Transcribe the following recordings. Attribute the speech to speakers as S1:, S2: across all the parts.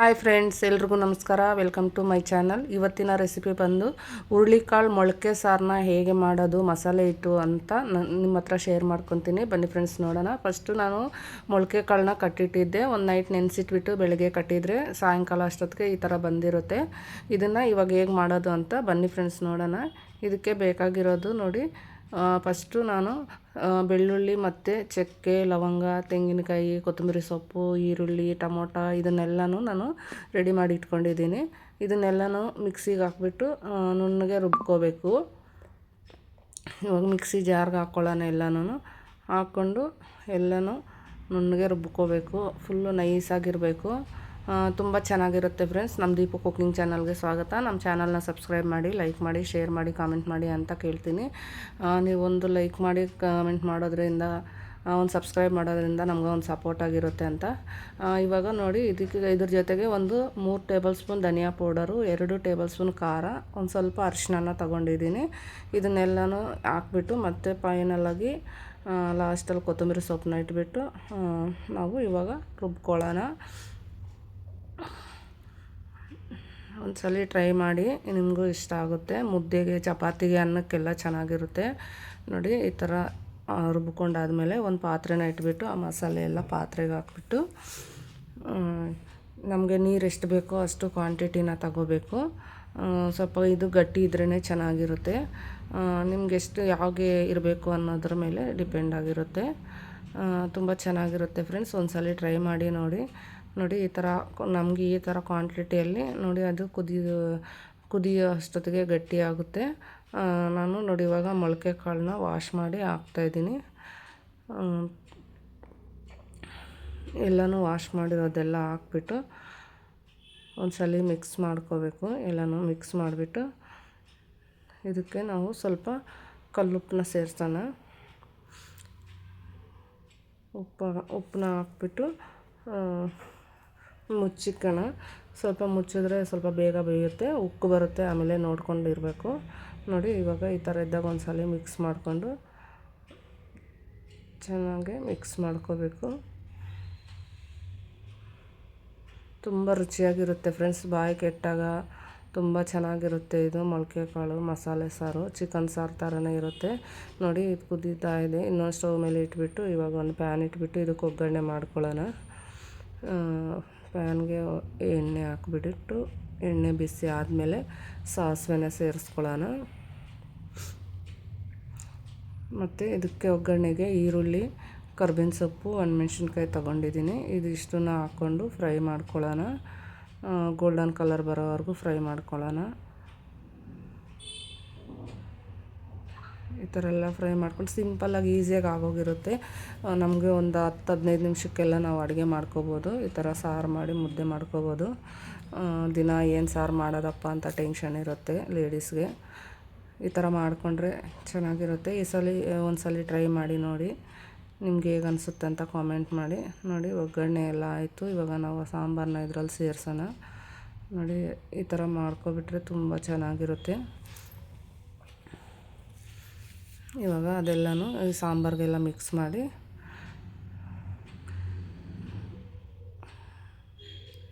S1: Hi friends, ಎಲ್ರಿಗೂ ನಮಸ್ಕಾರ. Welcome to my channel. ಇವತ್ತಿನ ರೆಸಿಪಿ ಬಂದು ಹುರುಳಿಕಾಳು ಮೊಳಕೆ ಸಾರನ್ನ ಹೇಗೆ ಮಾಡೋದು, ಮಸಾಲೆ ಇಟ್ಟು ಅಂತ ನಿಮ್ಮ ಹತ್ರ ಶೇರ್ ಮಾಡ್ಕೊತೀನಿ. ಬನ್ನಿ ಫ್ರೆಂಡ್ಸ್, ನೋಡೋಣ. ಫಸ್ಟು ನಾನು ಮೊಳಕೆ ಕಾಳನ್ನ ಕಟ್ಟಿಟ್ಟಿದ್ದೆ. ಒಂದು ನೈಟ್ ನೆನೆಸಿಟ್ಬಿಟ್ಟು ಬೆಳಗ್ಗೆ ಕಟ್ಟಿದರೆ ಸಾಯಂಕಾಲ ಅಷ್ಟೊತ್ತಿಗೆ ಈ ಥರ ಬಂದಿರುತ್ತೆ. ಇದನ್ನು ಇವಾಗ ಹೇಗೆ ಮಾಡೋದು ಅಂತ ಬನ್ನಿ ಫ್ರೆಂಡ್ಸ್, ನೋಡೋಣ. ಇದಕ್ಕೆ ಬೇಕಾಗಿರೋದು ನೋಡಿ ಫಸ್ಟು ನಾನು ಬೆಳ್ಳುಳ್ಳಿ ಮತ್ತು ಚಕ್ಕೆ, ಲವಂಗ, ತೆಂಗಿನಕಾಯಿ, ಕೊತ್ತಂಬರಿ ಸೊಪ್ಪು, ಈರುಳ್ಳಿ, ಟೊಮೊಟೊ ಇದನ್ನೆಲ್ಲನೂ ನಾನು ರೆಡಿ ಮಾಡಿ ಇಟ್ಕೊಂಡಿದ್ದೀನಿ. ಇದನ್ನೆಲ್ಲನೂ ಮಿಕ್ಸಿಗೆ ಹಾಕ್ಬಿಟ್ಟು ನುಣ್ಣಗೆ ರುಬ್ಕೋಬೇಕು. ಇವಾಗ ಮಿಕ್ಸಿ ಜಾರ್ಗೆ ಹಾಕ್ಕೊಳ್ಳೋಣ ಎಲ್ಲನೂ ಹಾಕ್ಕೊಂಡು ಎಲ್ಲನೂ ನುಣ್ಣಗೆ ರುಬ್ಕೋಬೇಕು. ಫುಲ್ಲು ನೈಸಾಗಿರಬೇಕು ತುಂಬ ಚೆನ್ನಾಗಿರುತ್ತೆ ಫ್ರೆಂಡ್ಸ್ ನಮ್ಮ ದೀಪು ಕುಕ್ಕಿಂಗ್ ಚಾನಲ್ಗೆ ಸ್ವಾಗತ. ನಮ್ಮ ಚಾನಲ್ನ ಸಬ್ಸ್ಕ್ರೈಬ್ ಮಾಡಿ ಲೈಕ್ ಮಾಡಿ ಶೇರ್ ಮಾಡಿ ಕಾಮೆಂಟ್ ಮಾಡಿ ಅಂತ ಕೇಳ್ತೀನಿ. ನೀವು ಒಂದು ಲೈಕ್ ಮಾಡಿ ಕಾಮೆಂಟ್ ಮಾಡೋದ್ರಿಂದ ಒಂದು ಸಬ್ಸ್ಕ್ರೈಬ್ ಮಾಡೋದ್ರಿಂದ ನಮ್ಗೆ ಒಂದು ಸಪೋರ್ಟ್ ಆಗಿರುತ್ತೆ ಅಂತ. ಇವಾಗ ನೋಡಿ, ಇದಕ್ಕೆ, ಇದ್ರ ಜೊತೆಗೆ ಒಂದು ಮೂರು ಟೇಬಲ್ ಸ್ಪೂನ್ ಧನಿಯಾ ಪೌಡರು ಎರಡು ಟೇಬಲ್ ಸ್ಪೂನ್ ಖಾರ, ಒಂದು ಸ್ವಲ್ಪ ಅರಿಶಿನ ತೊಗೊಂಡಿದ್ದೀನಿ. ಇದನ್ನೆಲ್ಲನೂ ಹಾಕ್ಬಿಟ್ಟು ಮತ್ತೆ ಫೈನಲಾಗಿ ಲಾಸ್ಟಲ್ಲಿ ಕೊತ್ತಂಬರಿ ಸೊಪ್ಪನ್ನ ಇಟ್ಬಿಟ್ಟು ನಾವು ಇವಾಗ ರುಬ್ಕೊಳ್ಳೋಣ. ಒಂದ್ಸಲ ಟ್ರೈ ಮಾಡಿ, ನಿಮಗೂ ಇಷ್ಟ ಆಗುತ್ತೆ. ಮುದ್ದೆಗೆ, ಚಪಾತಿಗೆ ಅನ್ನಕ್ಕೆಲ್ಲ ಚೆನ್ನಾಗಿರುತ್ತೆ. ನೋಡಿ, ಈ ಥರ ರುಬ್ಕೊಂಡಾದಮೇಲೆ ಒಂದು ಪಾತ್ರೆನ ಇಟ್ಬಿಟ್ಟು ಆ ಮಸಾಲೆ ಎಲ್ಲ ಪಾತ್ರೆಗೆ ಹಾಕ್ಬಿಟ್ಟು ನಮಗೆ ನೀರು ಎಷ್ಟು ಬೇಕೋ ಅಷ್ಟು ಕ್ವಾಂಟಿಟಿನ ತಗೋಬೇಕು. ಸ್ವಲ್ಪ ಇದು ಗಟ್ಟಿ ಇದ್ರೇ ಚೆನ್ನಾಗಿರುತ್ತೆ. ನಿಮ್ಗೆ ಎಷ್ಟು ಯಾವಾಗೆ ಇರಬೇಕು ಅನ್ನೋದ್ರ ಮೇಲೆ ಡಿಪೆಂಡ್ ಆಗಿರುತ್ತೆ. ತುಂಬ ಚೆನ್ನಾಗಿರುತ್ತೆ ಫ್ರೆಂಡ್ಸ್. ಒಂದ್ಸಲ ಟ್ರೈ ಮಾಡಿ ನೋಡಿ. ನೋಡಿ ಈ ಥರ ನಮಗೆ ಈ ಥರ ಕ್ವಾಂಟಿಟಿಯಲ್ಲಿ ನೋಡಿ ಅದು ಕುದಿಯೋ ಕುದಿಯೋ ಅಷ್ಟೊತ್ತಿಗೆ ಗಟ್ಟಿಯಾಗುತ್ತೆ ನಾನು ನೋಡಿ ಇವಾಗ ಮೊಳಕೆ ಕಾಳನ್ನ ವಾಶ್ ಮಾಡಿ ಹಾಕ್ತಾಯಿದ್ದೀನಿ ಎಲ್ಲನೂ ವಾಶ್ ಮಾಡಿರೋದೆಲ್ಲ ಹಾಕ್ಬಿಟ್ಟು ಒಂದು ಮಿಕ್ಸ್ ಮಾಡ್ಕೋಬೇಕು, ಎಲ್ಲನೂ ಮಿಕ್ಸ್ ಮಾಡಿಬಿಟ್ಟು. ಇದಕ್ಕೆ ನಾವು ಸ್ವಲ್ಪ ಕಲ್ಲುಪ್ಪನ್ನ ಸೇರಿಸೋಣ. ಉಪ್ಪು, ಉಪ್ಪನ್ನ ಹಾಕ್ಬಿಟ್ಟು ಮುಚ್ಚಿಕ್ಕಣ. ಸ್ವಲ್ಪ ಮುಚ್ಚಿದ್ರೆ ಸ್ವಲ್ಪ ಬೇಗ ಬೇಯುತ್ತೆ, ಉಕ್ಕು ಬರುತ್ತೆ, ಆಮೇಲೆ ನೋಡ್ಕೊಂಡು ಇರಬೇಕು ನೋಡಿ, ಇವಾಗ ಈ ಥರ ಇದ್ದಾಗ ಒಂದು ಸಲ ಮಿಕ್ಸ್ ಮಾಡಿಕೊಂಡು ಚೆನ್ನಾಗಿ ಮಿಕ್ಸ್ ಮಾಡ್ಕೋಬೇಕು. ತುಂಬ ರುಚಿಯಾಗಿರುತ್ತೆ ಫ್ರೆಂಡ್ಸ್, ಬಾಯಿ ಕೆಟ್ಟಾಗ ತುಂಬ ಚೆನ್ನಾಗಿರುತ್ತೆ ಇದು. ಮೊಳಕೆ ಕಾಳು, ಮಸಾಲೆ ಸಾರು, ಚಿಕನ್ ಸಾರು ಥರನೇ ಇರುತ್ತೆ. ನೋಡಿ, ಇದು ಕುದೀತಾ ಇದೆ. ಇನ್ನೊಂದು ಸ್ಟವ್ ಮೇಲೆ ಇಟ್ಬಿಟ್ಟು, ಇವಾಗ ಒಂದು ಪ್ಯಾನ್ ಇಟ್ಬಿಟ್ಟು ಇದಕ್ಕೆ ಒಗ್ಗರಣೆ ಮಾಡ್ಕೊಳ್ಳೋಣ. ಪ್ಯಾನ್ಗೆ ಎಣ್ಣೆ ಹಾಕ್ಬಿಟ್ಟು ಎಣ್ಣೆ ಬಿಸಿ ಆದಮೇಲೆ ಸಾಸಿವೆನ ಸೇರಿಸ್ಕೊಳ್ಳೋಣ. ಮತ್ತು ಇದಕ್ಕೆ ಒಗ್ಗರಣೆಗೆ ಈರುಳ್ಳಿ, ಕರ್ಬೇವಿನ ಸೊಪ್ಪು ಒಣಮೆಣ್ಸಿನ್ಕಾಯಿ ತೊಗೊಂಡಿದ್ದೀನಿ. ಇದಿಷ್ಟನ್ನ ಹಾಕ್ಕೊಂಡು ಫ್ರೈ ಮಾಡ್ಕೊಳ್ಳೋಣ. ಗೋಲ್ಡನ್ ಕಲರ್ ಬರೋವರೆಗೂ ಫ್ರೈ ಮಾಡ್ಕೊಳ್ಳೋಣ. ಈ ಥರ ಎಲ್ಲ ಫ್ರೈ ಮಾಡ್ಕೊಂಡು ಸಿಂಪಲ್ಲಾಗಿ ಈಸಿಯಾಗಿ ಆಗೋಗಿರುತ್ತೆ. ನಮಗೆ ಒಂದು ಹತ್ತು, ಹದಿನೈದು ನಿಮಿಷಕ್ಕೆಲ್ಲ ನಾವು ಅಡುಗೆ ಮಾಡ್ಕೋಬೋದು. ಈ ಥರ ಸಾರು ಮಾಡಿ ಮುದ್ದೆ ಮಾಡ್ಕೋಬೋದು. ದಿನ ಏನು ಸಾರು ಮಾಡೋದಪ್ಪ ಅಂತ ಟೆನ್ಷನ್ ಇರುತ್ತೆ ಲೇಡೀಸ್ಗೆ. ಈ ಥರ ಮಾಡಿಕೊಂಡ್ರೆ ಚೆನ್ನಾಗಿರುತ್ತೆ. ಈ ಸಲ, ಒಂದು ಟ್ರೈ ಮಾಡಿ ನೋಡಿ. ನಿಮ್ಗೆ ಹೇಗೆ ಅನಿಸುತ್ತೆ ಅಂತ ಕಾಮೆಂಟ್ ಮಾಡಿ. ನೋಡಿ, ಒಗ್ಗರಣೆ ಎಲ್ಲ ಆಯಿತು. ಇವಾಗ ನಾವು ಸಾಂಬಾರನ್ನ ಇದರಲ್ಲಿ ಸೇರ್ಸೋಣ. ನೋಡಿ, ಈ ಥರ ಮಾಡ್ಕೊಬಿಟ್ರೆ ತುಂಬ ಚೆನ್ನಾಗಿರುತ್ತೆ. ಇವಾಗ ಅದೆಲ್ಲನೂ ಈ ಸಾಂಬಾರಿಗೆಲ್ಲ ಮಿಕ್ಸ್ ಮಾಡಿ.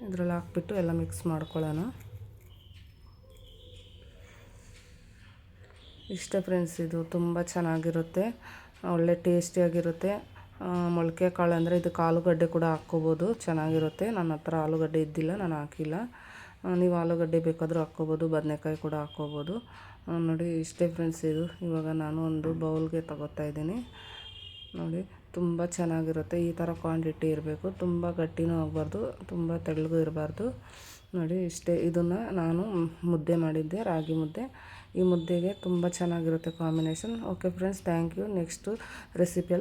S1: ಇದರಲ್ಲಿ ಹಾಕ್ಬಿಟ್ಟು ಎಲ್ಲ ಮಿಕ್ಸ್ ಮಾಡ್ಕೊಳ್ಳೋಣ. ಇಷ್ಟ ಫ್ರೆಂಡ್ಸ್ ಇದು, ತುಂಬ ಚೆನ್ನಾಗಿರುತ್ತೆ. ಒಳ್ಳೆ ಟೇಸ್ಟಿಯಾಗಿರುತ್ತೆ ಮೊಳಕೆ ಕಾಳು ಅಂದರೆ ಇದಕ್ಕೆ ಆಲೂಗಡ್ಡೆ ಕೂಡ ಹಾಕ್ಕೋಬೋದು. ಚೆನ್ನಾಗಿರುತ್ತೆ. ನನ್ನ ಹತ್ರ ಆಲೂಗಡ್ಡೆ ಇದ್ದಿಲ್ಲ, ನಾನು ಹಾಕಿಲ್ಲ. ನೀವು ಆಲೂಗಡ್ಡೆ ಬೇಕಾದರೂ ಹಾಕ್ಕೋಬೋದು, ಬದನೆಕಾಯಿ ಕೂಡ ಹಾಕ್ಕೋಬೋದು. ನೋಡಿ, ಇಷ್ಟೇ ಫ್ರೆಂಡ್ಸ್ ಇದು. ಇವಾಗ ನಾನು ಒಂದು ಬೌಲ್ಗೆ ತಗೋತಾ ಇದ್ದೀನಿ. ನೋಡಿ, ತುಂಬ ಚೆನ್ನಾಗಿರುತ್ತೆ. ಈ ಥರ ಕ್ವಾಂಟಿಟಿ ಇರಬೇಕು. ತುಂಬ ಗಟ್ಟಿನೂ ಆಗಬಾರ್ದು, ತುಂಬ ತೆಳ್ಳಗೂ ಇರಬಾರ್ದು. ನೋಡಿ, ಇಷ್ಟೇ ಇದನ್ನು ನಾನು ಮುದ್ದೆ ಮಾಡಿದ್ದೆ, ರಾಗಿ ಮುದ್ದೆ. ಈ ಮುದ್ದೆಗೆ ತುಂಬ ಚೆನ್ನಾಗಿರುತ್ತೆ combination okay friends thank you next ರೆಸಿಪಿಯಲ್ಲಿ